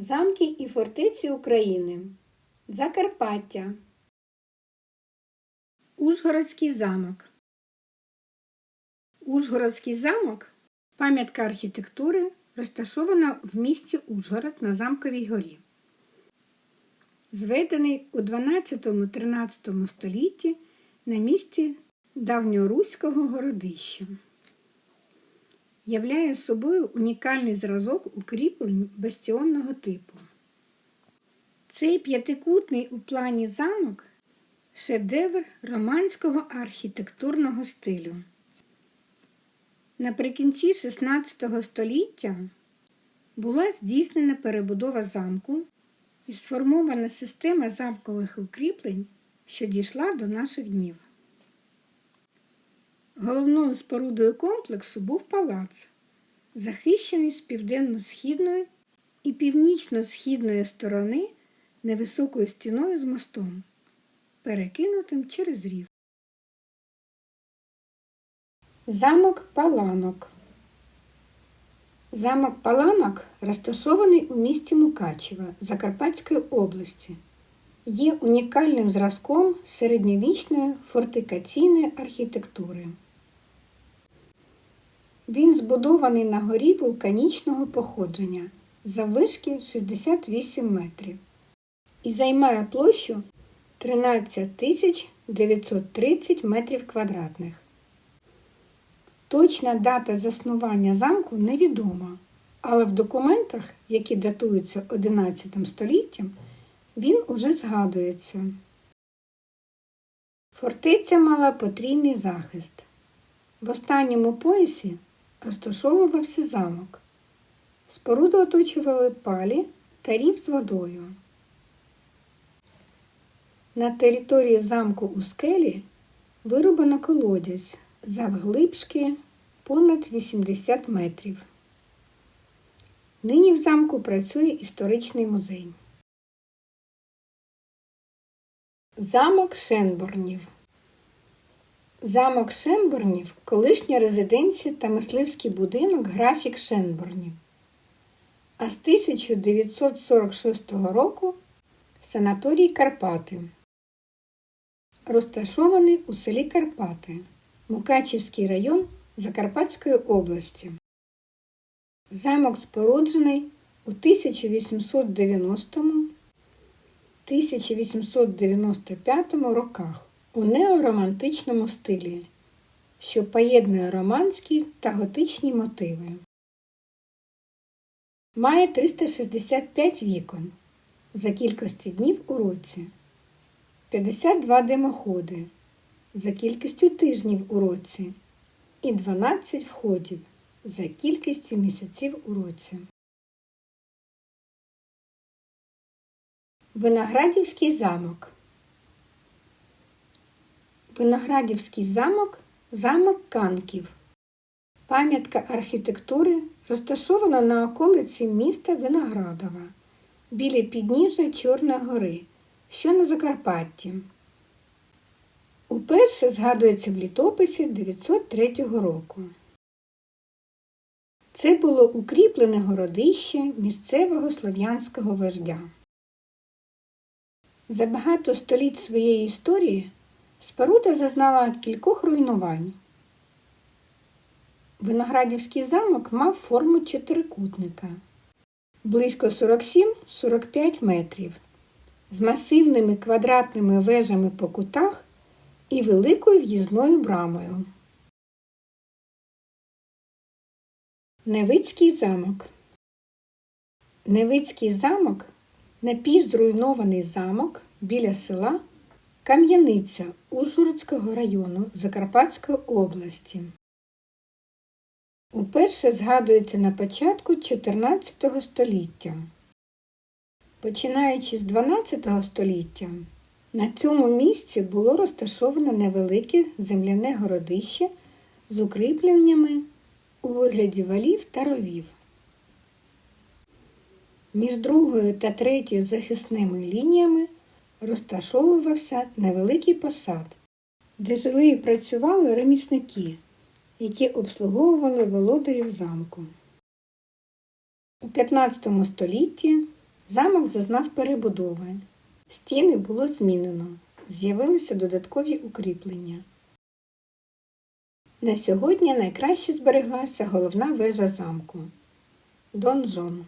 Замки і фортеці України. Закарпаття. Ужгородський замок. Ужгородський замок пам'ятка архітектури, розташована в місті Ужгород на Замковій горі. Зведений у 12-13 столітті на місці давньоруського городища. Являє собою унікальний зразок укріплень бастіонного типу. Цей п'ятикутний у плані замок шедевр романського архітектурного стилю. Наприкінці XVI століття була здійснена перебудова замку і сформована система замкових укріплень, що дійшла до наших днів. Головною спорудою комплексу був палац, захищений з південно-східної і північно-східної сторони невисокою стіною з мостом, перекинутим через рів. Замок Паланок Замок Паланок розташований у місті Мукачево Закарпатської області. Є унікальним зразком середньовічної фортикаційної архітектури. Він збудований на горі вулканічного походження заввишки 68 метрів і займає площу 13 тисяч 930 метрів квадратних. Точна дата заснування замку невідома, але в документах, які датуються 11 століттям, він уже згадується. Фортеця мала потрійний захист. В останньому поясі розташовувався замок. Споруду оточували палі та рів з водою. На території замку у скелі вирубано колодязь завглибшки понад 80 метрів. Нині в замку працює історичний музей. Замок Шенборнів Замок Шенборнів колишня резиденція та мисливський будинок графік Шенборнів. А з 1946 року санаторій Карпати. Розташований у селі Карпати, Мукачівський район Закарпатської області. Замок споруджений у 1890 1895 роках у неоромантичному стилі, що поєднує романські та готичні мотиви. Має 365 вікон за кількості днів у році, 52 димоходи за кількістю тижнів у році і 12 входів за кількістю місяців у році. Виноградівський замок. Виноградівський замок замок Канків. Пам'ятка архітектури розташована на околиці міста Виноградова біля підніжжя Чорної гори, що на Закарпатті. Уперше згадується в літописі 903 року. Це було укріплене городище місцевого слов'янського вождя. За багато століть своєї історії споруда зазнала кількох руйнувань. Виноградівський замок мав форму чотирикутника близько 47-45 метрів, з масивними квадратними вежами по кутах і великою в'їзною брамою. Невицький замок. Невицький замок напівзруйнований замок біля села Кам'яниця Ужгородського району Закарпатської області. Уперше згадується на початку 14 століття. Починаючи з 12 століття, на цьому місці було розташоване невелике земляне городище з укріпленнями у вигляді валів та ровів. Між другою та третьою захисними лініями розташовувався невеликий посад, де жили і працювали ремісники, які обслуговували володарів замку. У 15 столітті Замок зазнав перебудови. Стіни було змінено. З'явилися додаткові укріплення. На сьогодні найкраще збереглася головна вежа замку донжон.